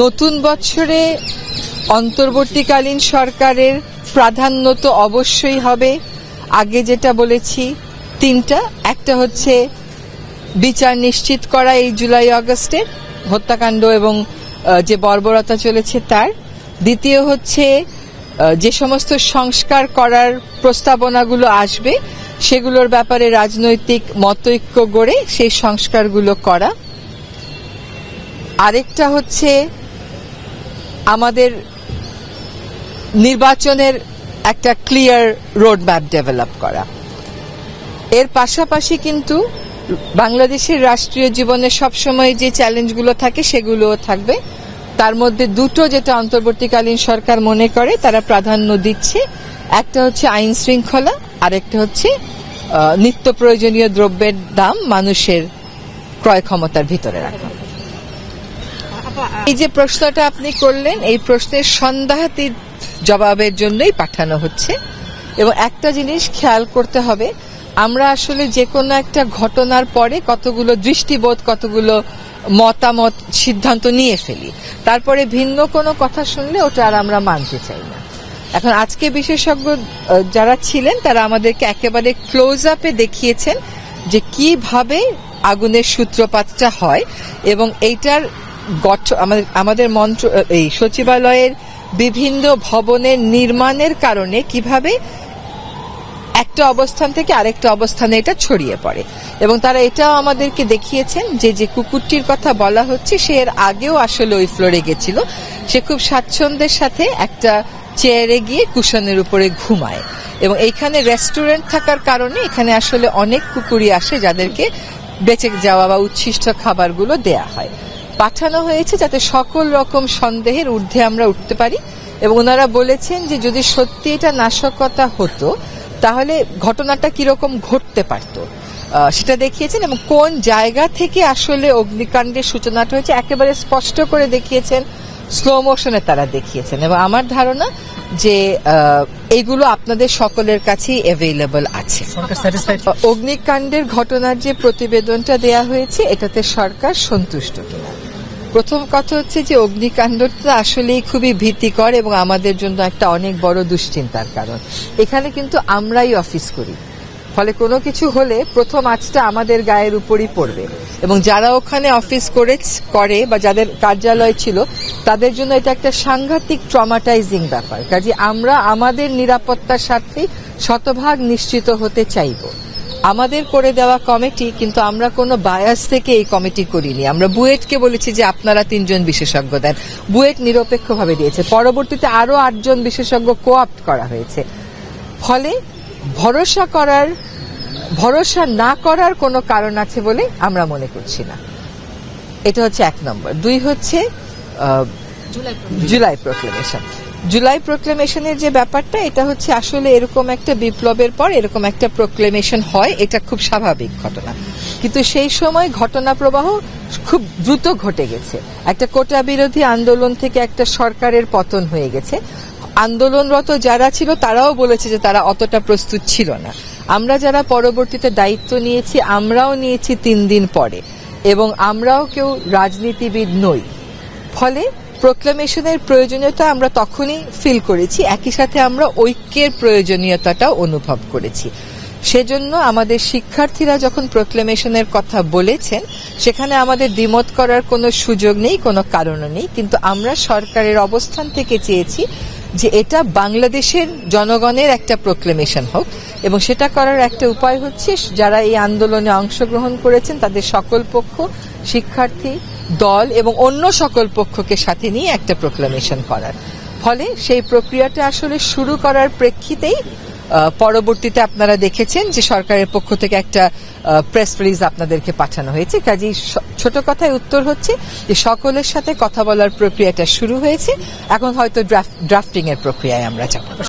নতুন বছরে অন্তর্বর্তীকালীন সরকারের প্রাধান্য তো অবশ্যই হবে। আগে যেটা বলেছি, তিনটা। একটা হচ্ছে বিচার নিশ্চিত করা এই জুলাই আগস্টে, হত্যাকাণ্ড এবং যে বর্বরতা চলেছে তার। দ্বিতীয় হচ্ছে যে সমস্ত সংস্কার করার প্রস্তাবনাগুলো আসবে, সেগুলোর ব্যাপারে রাজনৈতিক মতৈক্য গড়ে সেই সংস্কারগুলো করা। আরেকটা হচ্ছে আমাদের নির্বাচনের একটা ক্লিয়ার রোড ম্যাপ ডেভেলপ করা। এর পাশাপাশি কিন্তু বাংলাদেশের রাষ্ট্রীয় জীবনে সবসময় যে চ্যালেঞ্জগুলো থাকে, সেগুলোও থাকবে। তার মধ্যে দুটো যেটা অন্তর্বর্তীকালীন সরকার মনে করে, তারা প্রাধান্য দিচ্ছে। একটা হচ্ছে আইন শৃঙ্খলা, আরেকটা হচ্ছে নিত্য প্রয়োজনীয় দ্রব্যের দাম মানুষের ক্রয় ক্ষমতার ভিতরে রাখা। এই যে প্রশ্নটা আপনি করলেন, এই প্রশ্নের সন্দেহাতীত জবাবের জন্যই পাঠানো হচ্ছে। এবং একটা জিনিস খেয়াল করতে হবে, আমরা আসলে যে কোনো একটা ঘটনার পরে কতগুলো দৃষ্টিবোধ, কতগুলো মতামত, সিদ্ধান্ত নিয়ে ফেলি। তারপরে ভিন্ন কোনো কথা শুনলে ওটা আর আমরা মানতে চাই না। এখন আজকে বিশেষজ্ঞ যারা ছিলেন, তারা আমাদেরকে একেবারে ক্লোজ আপে দেখিয়েছেন যে কীভাবে আগুনের সূত্রপাতটা হয় এবং এইটার আমাদের আমাদের মন্ত্র এই সচিবালয়ের বিভিন্ন ভবনের নির্মাণের কারণে কীভাবে একটা অবস্থান থেকে আরেকটা অবস্থানে এটা ছড়িয়ে পড়ে। এবং তারা এটাও আমাদেরকে দেখিয়েছেন যে যে কুকুরটির কথা বলা হচ্ছে, সে এর আগেও আসলে ওই ফ্লোরে গেছিল। সে খুব স্বাচ্ছন্দ্যের সাথে একটা চেয়ারে গিয়ে কুশনের উপরে ঘুমায়। এবং এইখানে রেস্টুরেন্ট থাকার কারণে এখানে আসলে অনেক কুকুরই আসে যাদেরকে বেঁচে যাওয়া বা উচ্ছিষ্ট খাবারগুলো দেয়া হয়। পাঠানো হয়েছে যাতে সকল রকম সন্দেহের ঊর্ধ্বে আমরা উঠতে পারি। এবং ওনারা বলেছেন যে যদি সত্যি এটা নাশকতা হতো তাহলে ঘটনাটা কীরকম ঘটতে পারত। সেটা দেখিয়েছেন এবং কোন জায়গা থেকে আসলে অগ্নিকাণ্ডের সূচনাটা হয়েছে একেবারে স্পষ্ট করে দেখিয়েছেন স্লো মোশনে তারা দেখিয়েছেন। এবং আমার ধারণা যে আহ, এইগুলো আপনাদের সকলের কাছেই অ্যাভেলেবল আছে। অগ্নিকাণ্ডের ঘটনার যে প্রতিবেদনটা দেয়া হয়েছে এটাতে সরকার সন্তুষ্ট কিনা। প্রথম কথা হচ্ছে যে অগ্নিকাণ্ডটা আসলেই খুবই ভীতিকর এবং আমাদের জন্য একটা অনেক বড় দুশ্চিন্তার কারণ। এখানে কিন্তু আমরাই অফিস করি। ফলে কোনো কিছু হলে প্রথম আজটা আমাদের গায়ের উপরই পড়বে এবং যারা ওখানে অফিস করে করে বা যাদের কার্যালয় ছিল, তাদের জন্য এটা একটা সাংঘাতিক ট্রমাটাইজিং ব্যাপার। কাজে আমরা আমাদের নিরাপত্তার স্বার্থেই শতভাগ নিশ্চিত হতে চাইব। আমাদের করে দেওয়া কমিটি কিন্তু আমরা কোনো বায়াস থেকে এই কমিটি করিনি। আমরা বুয়েটকে বলেছি যে আপনারা তিনজন বিশেষজ্ঞ দেন। বুয়েট নিরপেক্ষভাবে দিয়েছে। পরবর্তীতে আরও আটজন বিশেষজ্ঞ কোআপ্ট করা হয়েছে। ফলে ভরসা করার ভরসা না করার কোনো কারণ আছে বলে আমরা মনে করছি না। এটা হচ্ছে এক নম্বর। দুই হচ্ছে জুলাই প্রোক্লেমেশন জুলাই প্রোক্লেমেশনের যে ব্যাপারটা, এটা হচ্ছে আসলে এরকম একটা বিপ্লবের পর এরকম একটা প্রোক্লেমেশন হয়, এটা খুব স্বাভাবিক ঘটনা। কিন্তু সেই সময় ঘটনা প্রবাহ খুব দ্রুত ঘটে গেছে। একটা কোটা বিরোধী আন্দোলন থেকে একটা সরকারের পতন হয়ে গেছে। আন্দোলনরত যারা ছিল, তারাও বলেছে যে তারা অতটা প্রস্তুত ছিল না। আমরা যারা পরবর্তীতে দায়িত্ব নিয়েছি, আমরাও নিয়েছি তিন দিন পরে। এবং আমরাও কেউ রাজনীতিবিদ নই। ফলে প্রোক্লামেশনের প্রয়োজনীয়তা আমরা তখনই ফিল করেছি। একই সাথে আমরা ঐক্যের প্রয়োজনীয়তাটাও অনুভব করেছি। সেজন্য আমাদের শিক্ষার্থীরা যখন প্রোক্লেমেশনের কথা বলেছেন, সেখানে আমাদের দ্বিমত করার কোনো সুযোগ নেই, কোনো কারণও নেই। কিন্তু আমরা সরকারের অবস্থান থেকে চেয়েছি যে এটা বাংলাদেশের জনগণের একটা প্রোক্লেমেশন হোক। এবং সেটা করার একটা উপায় হচ্ছে, যারা এই আন্দোলনে অংশগ্রহণ করেছেন, তাদের সকল পক্ষ, শিক্ষার্থী, দল এবং অন্য সকল পক্ষকে সাথে নিয়ে একটা প্রোক্লামেশন করার। ফলে সেই প্রক্রিয়াটা আসলে শুরু করার প্রেক্ষিতেই পরবর্তীতে আপনারা দেখেছেন যে সরকারের পক্ষ থেকে একটা প্রেস রিলিজ আপনাদেরকে পাঠানো হয়েছে। কাজেই ছোট কথায় উত্তর হচ্ছে যে সকলের সাথে কথা বলার প্রক্রিয়াটা শুরু হয়েছে। এখন হয়তো ড্রাফটিং এর প্রক্রিয়ায় আমরা যাব।